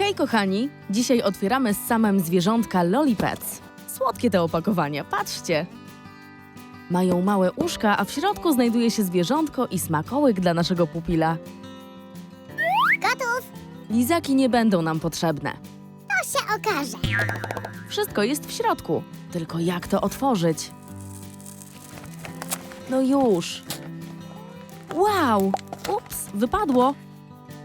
Hej kochani, dzisiaj otwieramy z samym zwierzątka Lollipets. Słodkie te opakowania, patrzcie. Mają małe uszka, a w środku znajduje się zwierzątko i smakołyk dla naszego pupila. Gotów? Lizaki nie będą nam potrzebne. To się okaże. Wszystko jest w środku. Tylko jak to otworzyć? No już. Wow! Ups, wypadło.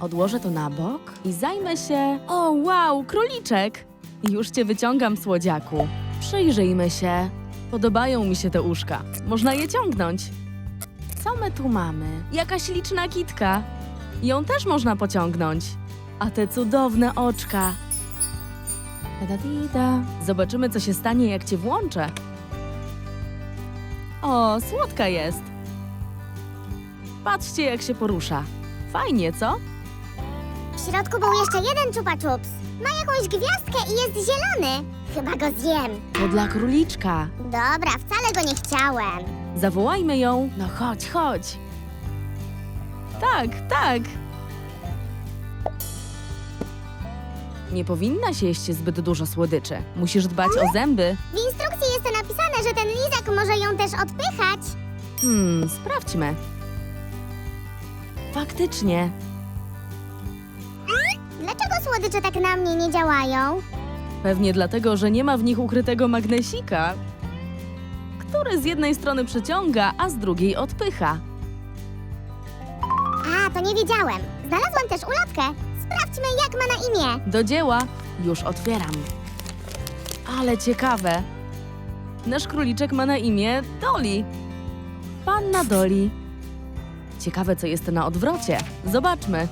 Odłożę to na bok i zajmę się. O, wow, króliczek! Już cię wyciągam, słodziaku. Przyjrzyjmy się. Podobają mi się te uszka. Można je ciągnąć. Co my tu mamy? Jakaś liczna kitka. Ją też można pociągnąć. A te cudowne oczka. Da-da-di-da. Zobaczymy, co się stanie, jak cię włączę. O, słodka jest. Patrzcie, jak się porusza. Fajnie, co? W środku był jeszcze jeden chupa chups. Ma jakąś gwiazdkę i jest zielony. Chyba go zjem. To dla króliczka. Dobra, wcale go nie chciałem. Zawołajmy ją. No chodź, chodź. Tak, tak. Nie powinnaś jeść zbyt dużo słodyczy. Musisz dbać o zęby. W instrukcji jest napisane, że ten lizak może ją też odpychać. Hmm, sprawdźmy. Faktycznie. Słodycze tak na mnie nie działają? Pewnie dlatego, że nie ma w nich ukrytego magnesika, który z jednej strony przyciąga, a z drugiej odpycha. A, to nie wiedziałem. Znalazłam też ulotkę. Sprawdźmy, jak ma na imię. Do dzieła już otwieram. Ale ciekawe. Nasz króliczek ma na imię Dolly. Panna Dolly. Ciekawe, co jest na odwrocie. Zobaczmy.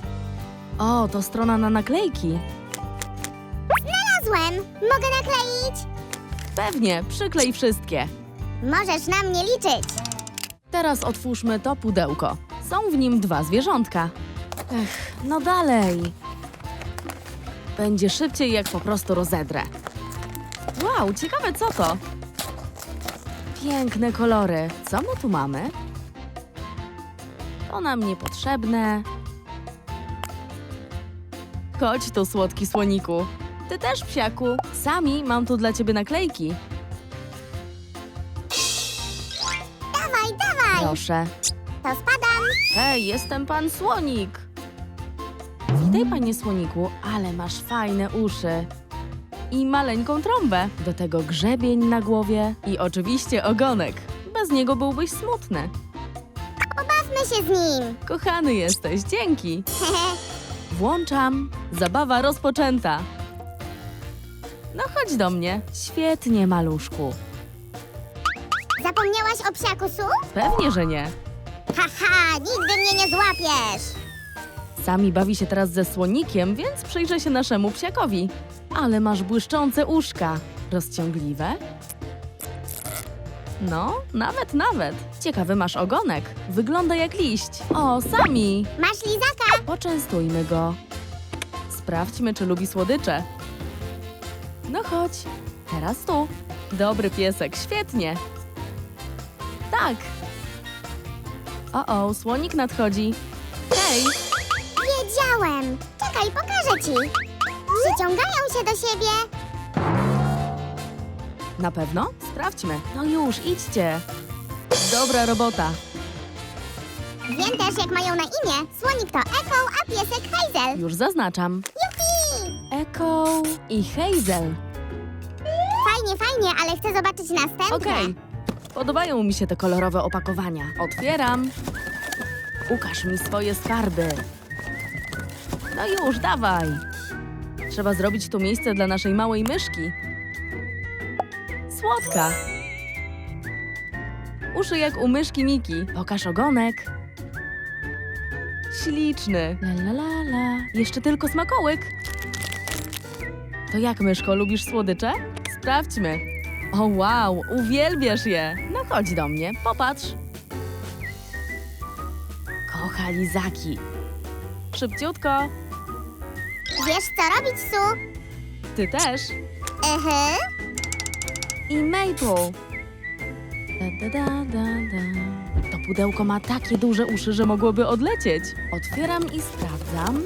O, to strona na naklejki. Znalazłem. Mogę nakleić? Pewnie, przyklej wszystkie. Możesz na mnie liczyć. Teraz otwórzmy to pudełko. Są w nim dwa zwierzątka. Ech, no dalej. Będzie szybciej, jak po prostu rozedrę. Wow, ciekawe co to? Piękne kolory. Co my tu mamy? To nam niepotrzebne. Chodź tu, słodki słoniku. Ty też, psiaku. Sami mam tu dla ciebie naklejki. Dawaj, dawaj. Proszę. To spadam. Hej, jestem pan Słonik! Witaj, panie Słoniku, ale masz fajne uszy. I maleńką trąbę, do tego grzebień na głowie i oczywiście ogonek. Bez niego byłbyś smutny. Pobawmy się z nim. Kochany jesteś, dzięki. Włączam. Zabawa rozpoczęta. No chodź do mnie. Świetnie, maluszku. Zapomniałaś o psiaku Su? Pewnie, że nie. Haha, nigdy mnie nie złapiesz. Sami bawi się teraz ze słonikiem, więc przyjrzę się naszemu psiakowi. Ale masz błyszczące uszka. Rozciągliwe? No, nawet, nawet. Ciekawy masz ogonek. Wygląda jak liść. O, sami! Masz lizaka. Poczęstujmy go. Sprawdźmy, czy lubi słodycze. No chodź. Teraz tu. Dobry piesek, świetnie. Tak. O, o, słonik nadchodzi. Hej! Wiedziałem. Czekaj, pokażę ci. Przyciągają się do siebie. Na pewno? Sprawdźmy. No już, idźcie. Dobra robota. Wiem też, jak mają na imię. Słonik to Echo, a piesek Hazel. Już zaznaczam. Jupi! Echo i Hazel. Fajnie, fajnie, ale chcę zobaczyć następne. Okej. Podobają mi się te kolorowe opakowania. Otwieram. Ukaż mi swoje skarby. No już, dawaj. Trzeba zrobić tu miejsce dla naszej małej myszki. Słodka. Uszy jak u myszki Miki. Pokaż ogonek. Śliczny. La la la la. Jeszcze tylko smakołyk. To jak, myszko, lubisz słodycze? Sprawdźmy. O wow, uwielbiasz je. No chodź do mnie, popatrz. Kocha lizaki. Szybciutko. Wiesz, co robić, Su? Ty też. Ehe. I Maple. Da, da, da, da, da. To pudełko ma takie duże uszy, że mogłoby odlecieć. Otwieram i sprawdzam.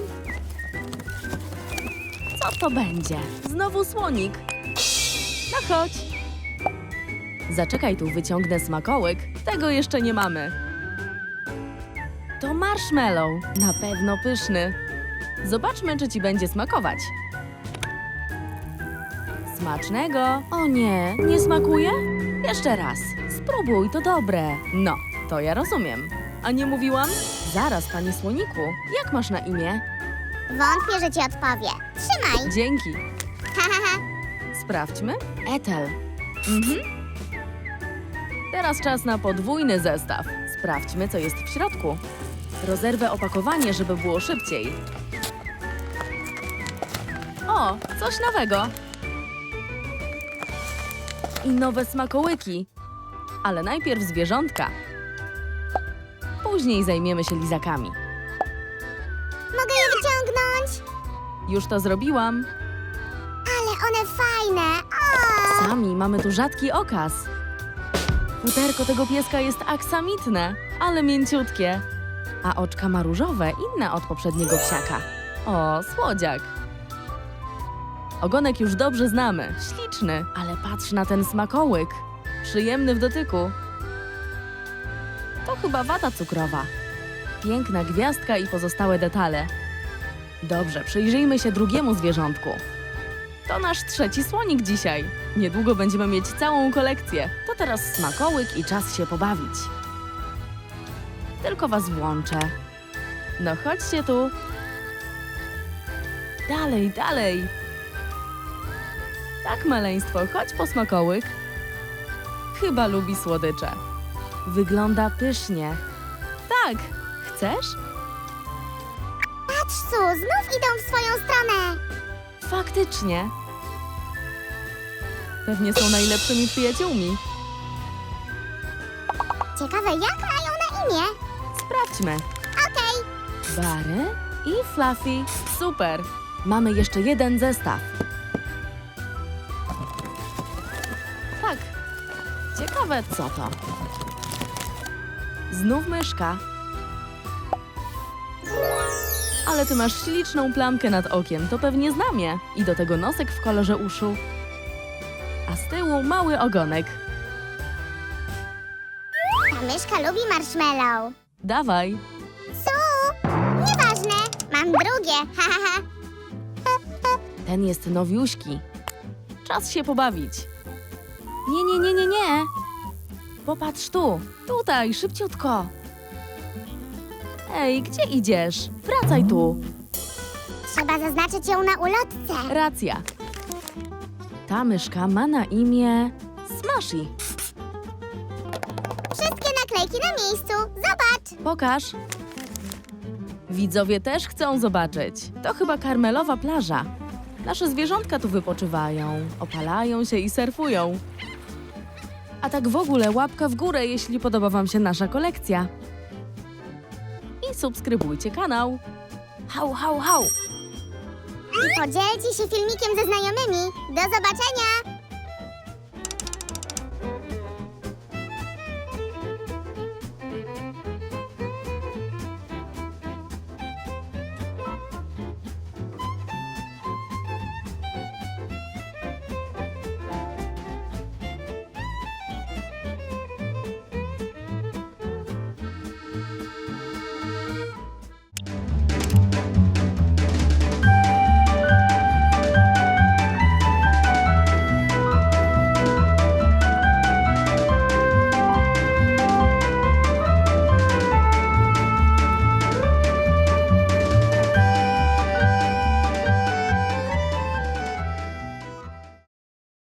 Co to będzie? Znowu słonik. No chodź. Zaczekaj tu, wyciągnę smakołyk. Tego jeszcze nie mamy. To marshmallow. Na pewno pyszny. Zobaczmy, czy ci będzie smakować. Smacznego. O nie, nie smakuje? Jeszcze raz. Spróbuj, to dobre. No, to ja rozumiem. A nie mówiłam? Zaraz, panie słoniku. Jak masz na imię? Wątpię, że ci odpowie. Trzymaj. Dzięki. Sprawdźmy. Etel. Mhm. Teraz czas na podwójny zestaw. Sprawdźmy, co jest w środku. Rozerwę opakowanie, żeby było szybciej. O, coś nowego. I nowe smakołyki. Ale najpierw zwierzątka. Później zajmiemy się lizakami. Mogę je wyciągnąć? Już to zrobiłam. Ale one fajne. O! Sami mamy tu rzadki okaz. Futerko tego pieska jest aksamitne, ale mięciutkie. A oczka ma różowe, inne od poprzedniego psiaka. O, słodziak. Ogonek już dobrze znamy, śliczny, ale patrz na ten smakołyk. Przyjemny w dotyku. To chyba wata cukrowa. Piękna gwiazdka i pozostałe detale. Dobrze, przyjrzyjmy się drugiemu zwierzątku. To nasz trzeci słonik dzisiaj. Niedługo będziemy mieć całą kolekcję. To teraz smakołyk i czas się pobawić. Tylko was włączę. No chodźcie tu. Dalej, dalej. Tak, maleństwo, chodź po smakołyk. Chyba lubi słodycze. Wygląda pysznie. Tak, chcesz? Patrz, Su, znów idą w swoją stronę. Faktycznie. Pewnie są najlepszymi przyjaciółmi. Ciekawe, jak mają na imię? Sprawdźmy. Okej. Bary i Fluffy. Super! Mamy jeszcze jeden zestaw. Ciekawe co to. Znów myszka. Ale ty masz śliczną plamkę nad okiem, to pewnie znamie. I do tego nosek w kolorze uszu. A z tyłu mały ogonek. Ta myszka lubi marshmallow. Dawaj. Su! Nieważne. Mam drugie. Hahaha. Ten jest nowiuśki. Czas się pobawić. Popatrz tu. Tutaj, szybciutko. Ej, gdzie idziesz? Wracaj tu. Trzeba zaznaczyć ją na ulotce. Racja. Ta myszka ma na imię Smashy. Wszystkie naklejki na miejscu. Zobacz. Pokaż. Widzowie też chcą zobaczyć. To chyba karmelowa plaża. Nasze zwierzątka tu wypoczywają, opalają się i surfują. A tak w ogóle łapka w górę, jeśli podoba Wam się nasza kolekcja. I subskrybujcie kanał. Hał, hał, hał! Podzielcie się filmikiem ze znajomymi. Do zobaczenia.